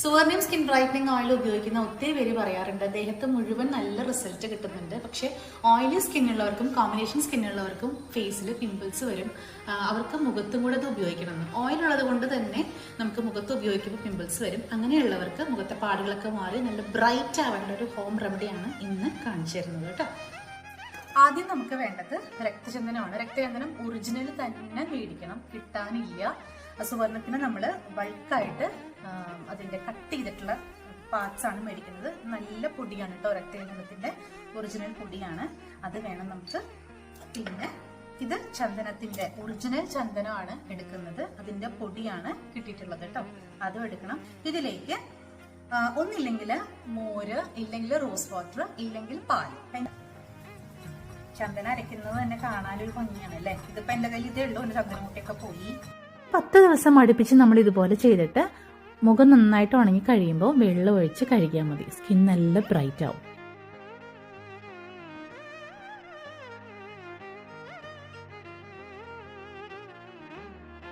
സുവർണിയം skin brightening oil ഉപയോഗിക്കുന്ന ഒത്തിരി പേര് പറയാറുണ്ട്. ദേഹത്ത് മുഴുവൻ നല്ല റിസൾട്ട് കിട്ടുന്നുണ്ട്. പക്ഷെ ഓയിലി ഉള്ളവർക്കും കോമ്പിനേഷൻ സ്കിൻ ഉള്ളവർക്കും ഫേസിൽ പിമ്പിൾസ് വരും. അവർക്ക് മുഖത്തും കൂടെ അത് ഉപയോഗിക്കണമെന്ന് ഓയിൽ ഉള്ളത് കൊണ്ട് തന്നെ നമുക്ക് മുഖത്ത് ഉപയോഗിക്കുമ്പോൾ പിമ്പിൾസ് വരും. അങ്ങനെയുള്ളവർക്ക് മുഖത്തെ പാടുകളൊക്കെ മാറി നല്ല ബ്രൈറ്റ് ആവേണ്ട ഒരു ഹോം റെമഡിയാണ് ഇന്ന് കാണിച്ചു തരുന്നത് കേട്ടോ. ആദ്യം നമുക്ക് വേണ്ടത് രക്തചന്ദനമാണ്. രക്തചന്ദനം ഒറിജിനൽ തന്നെ മേടിക്കണം. കിട്ടാനില്ല. സുവർണത്തിന് നമ്മൾ ബൾക്കായിട്ട് അതിന്റെ കട്ട് ചെയ്തിട്ടുള്ള പാർട്സ് ആണ് മേടിക്കുന്നത്. നല്ല പൊടിയാണ് കേട്ടോ രക്തചന്ദനത്തിന്റെ ഒറിജിനൽ പൊടിയാണ്. അത് വേണം നമുക്ക് പിന്നെ ഇത് ചന്ദനത്തിന്റെ ഒറിജിനൽ ചന്ദനമാണ് എടുക്കുന്നത്. അതിന്റെ പൊടിയാണ് കിട്ടിയിട്ടുള്ളത് കേട്ടോ അതും എടുക്കണം. ഇതിലേക്ക് ഒന്നില്ലെങ്കിൽ മോര് ഇല്ലെങ്കിൽ റോസ് വാട്ടർ ഇല്ലെങ്കിൽ പാൽ ചന്ദന അരയ്ക്കുന്നത് തന്നെ കാണാനൊരു ഭംഗിയാണ് അല്ലേ? ഇതിപ്പോ എന്റെ കയ്യിൽ ഇതേ ഉള്ളൂ. എന്റെ ചന്ദനമുട്ടയൊക്കെ പോയി. പത്ത് ദിവസം അടുപ്പിച്ച് നമ്മൾ ഇതുപോലെ ചെയ്തിട്ട് മുഖം നന്നായിട്ട് ഉണങ്ങി കഴിയുമ്പോൾ വെള്ളം ഒഴിച്ച് കഴുകിയാൽ മതി. സ്കിൻ നല്ല ബ്രൈറ്റ് ആവും.